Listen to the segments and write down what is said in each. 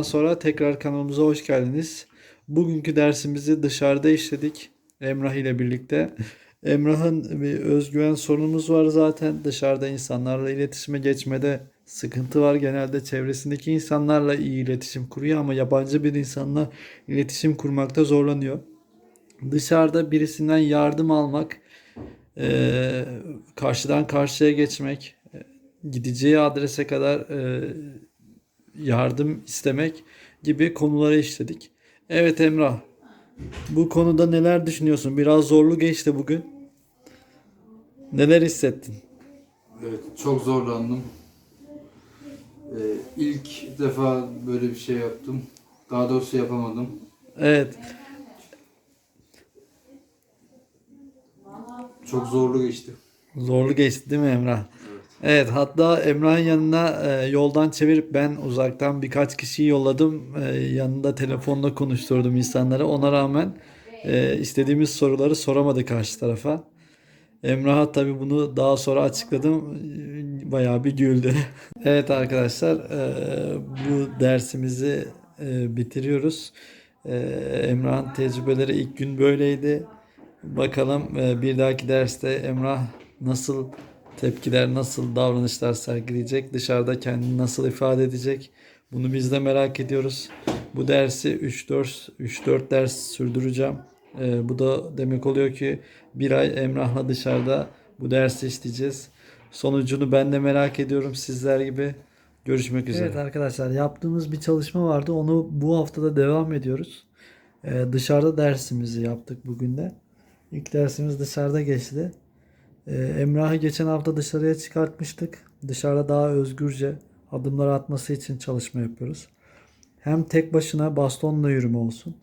aradan sonra tekrar kanalımıza hoş geldiniz. Bugünkü dersimizi dışarıda işledik Emrah ile birlikte. Emrah'ın bir özgüven sorunumuz var zaten. Dışarıda insanlarla iletişime geçmede sıkıntı var. Genelde çevresindeki insanlarla iyi iletişim kuruyor ama yabancı bir insanla iletişim kurmakta zorlanıyor. Dışarıda birisinden yardım almak, eee, karşıdan karşıya geçmek, e, gideceği adrese kadar eee, yardım istemek gibi konuları işledik. Evet Emrah, bu konuda neler düşünüyorsun? Biraz zorlu geçti bugün. Neler hissettin? Evet, çok zorlandım. Ee, ilk defa böyle bir şey yaptım. Daha doğrusu yapamadım. Evet, Çok zorlu geçti. zorlu geçti değil mi Emrah? Evet, hatta Emrah'ın yanına e, yoldan çevirip ben uzaktan birkaç kişiyi yolladım. E, yanında telefonla konuşturdum insanlara. Ona rağmen e, istediğimiz soruları soramadı karşı tarafa. Emrah'a tabii bunu daha sonra açıkladım. Bayağı bir güldü. Evet arkadaşlar, e, bu dersimizi e, bitiriyoruz. E, Emrah'ın tecrübeleri ilk gün böyleydi. Bakalım e, bir dahaki derste Emrah nasıl tepkiler, nasıl davranışlar sergileyecek, dışarıda kendini nasıl ifade edecek. Bunu biz de merak ediyoruz. Bu dersi 3-4 3-4 ders sürdüreceğim. E, bu da demek oluyor ki bir ay Emrah'la dışarıda bu dersi işleyeceğiz. Sonucunu ben de merak ediyorum sizler gibi. Görüşmek üzere. Evet arkadaşlar yaptığımız bir çalışma vardı. Onu bu haftada devam ediyoruz. Ee, dışarıda dersimizi yaptık bugün de. İlk dersimiz dışarıda geçti. Ee, Emrah'ı geçen hafta dışarıya çıkartmıştık. Dışarıda daha özgürce adımlar atması için çalışma yapıyoruz. Hem tek başına bastonla yürüme olsun.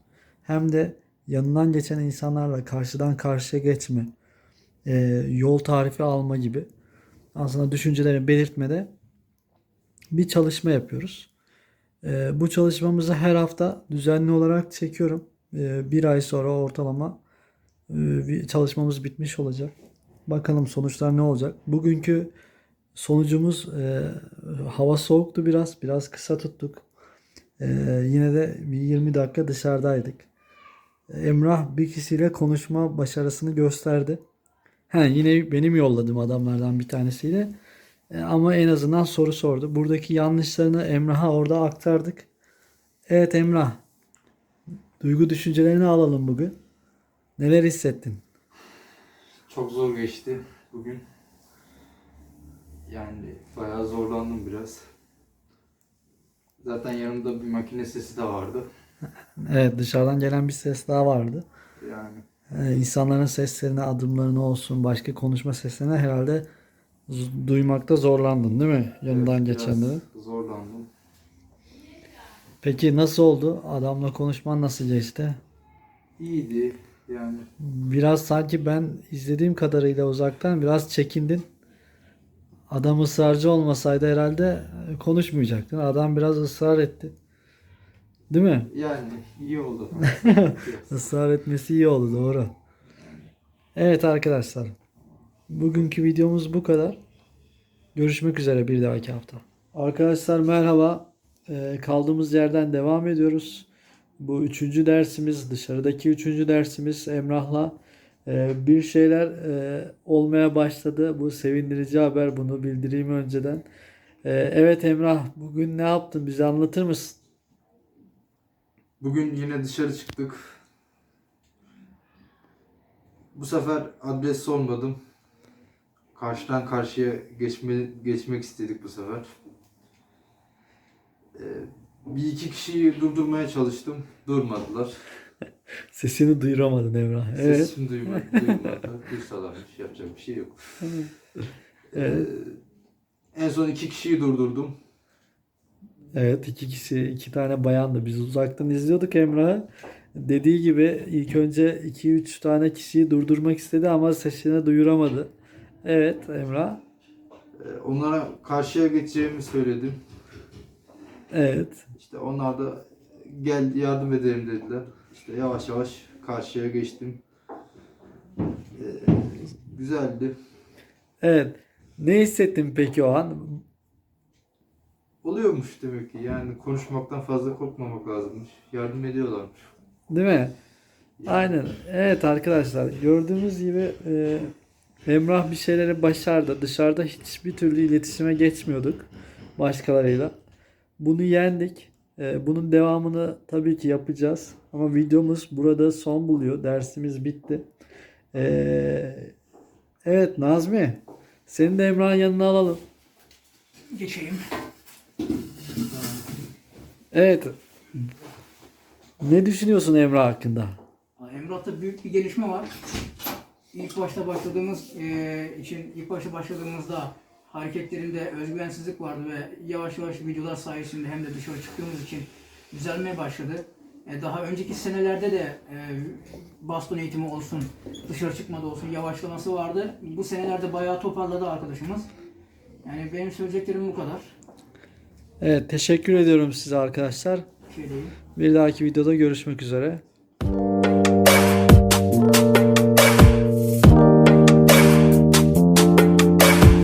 Hem de yanından geçen insanlarla karşıdan karşıya geçme, e, yol tarifi alma gibi aslında düşüncelerini belirtmede bir çalışma yapıyoruz. E, bu çalışmamızı her hafta düzenli olarak çekiyorum. E, bir ay sonra ortalama çalışmamız bitmiş olacak. Bakalım sonuçlar ne olacak. Bugünkü sonucumuz e, hava soğuktu biraz. Biraz kısa tuttuk. E, yine de bir 20 dakika dışarıdaydık. Emrah bir kişiyle konuşma başarısını gösterdi. He, yine benim yolladığım adamlardan bir tanesiyle. E, ama en azından soru sordu. Buradaki yanlışlarını Emrah'a orada aktardık. Evet Emrah. Duygu düşüncelerini alalım bugün. Neler hissettin? Çok zor geçti bugün. Yani bayağı zorlandım biraz. Zaten yanımda bir makine sesi de vardı. Evet dışarıdan gelen bir ses daha vardı. Yani Ee, insanların seslerine, adımlarına olsun, başka konuşma seslerine herhalde duymakta zorlandın değil mi? Yanından evet, geçenleri. zorlandım. Peki nasıl oldu? Adamla konuşman nasıl geçti? İyiydi yani. Biraz sanki ben izlediğim kadarıyla uzaktan biraz çekindin. Adam ısrarcı olmasaydı herhalde konuşmayacaktın. Adam biraz ısrar etti. Değil mi? Yani iyi oldu. Israr etmesi iyi oldu doğru. Evet arkadaşlar. Bugünkü videomuz bu kadar. Görüşmek üzere bir dahaki hafta. Arkadaşlar merhaba. Ee, kaldığımız yerden devam ediyoruz. Bu üçüncü dersimiz, dışarıdaki üçüncü dersimiz Emrah'la Ee, bir şeyler e, olmaya başladı. Bu sevindirici haber. Bunu bildireyim önceden. Ee, evet Emrah, bugün ne yaptın? Bize anlatır mısın? Bugün yine dışarı çıktık. Bu sefer adres sormadım. Karşıdan karşıya geçme, geçmek istedik bu sefer. Ee, bir iki kişiyi durdurmaya çalıştım. Durmadılar. Sesini duyuramadın Emrah. Evet. Sesimi duymadı, duymadılar. Duysalarmış yapacak bir şey yok. Evet. Ee, en son iki kişiyi durdurdum. Evet iki kişi iki tane bayandı. Biz uzaktan izliyorduk Emrah'ı. Dediği gibi ilk önce 2-3 tane kişiyi durdurmak istedi ama sesini duyuramadı. Evet Emrah. Ee, onlara karşıya geçeceğimi söyledim. Evet. İşte onlar da gel yardım edelim dediler. İşte yavaş yavaş karşıya geçtim. Ee, güzeldi. Evet. Ne hissettin peki o an? oluyormuş demek ki. Yani konuşmaktan fazla korkmamak lazımmış. Yardım ediyorlarmış. Değil mi? Aynen. Evet arkadaşlar gördüğünüz gibi e, Emrah bir şeyleri başardı. Dışarıda hiçbir türlü iletişime geçmiyorduk başkalarıyla. Bunu yendik. E, bunun devamını tabii ki yapacağız. Ama videomuz burada son buluyor. Dersimiz bitti. E, evet Nazmi. Seni de Emrah'ın yanına alalım. Geçeyim. Evet. Ne düşünüyorsun Emrah hakkında? Emrah'ta büyük bir gelişme var. İlk başta başladığımız e, için ilk başta başladığımızda hareketlerinde özgüvensizlik vardı ve yavaş yavaş videolar sayesinde hem de dışarı çıktığımız için düzelmeye başladı. E, daha önceki senelerde de e, baston eğitimi olsun, dışarı çıkmada olsun yavaşlaması vardı. Bu senelerde bayağı toparladı arkadaşımız. Yani benim söyleyeceklerim bu kadar. Evet teşekkür ediyorum size arkadaşlar. Bir dahaki videoda görüşmek üzere.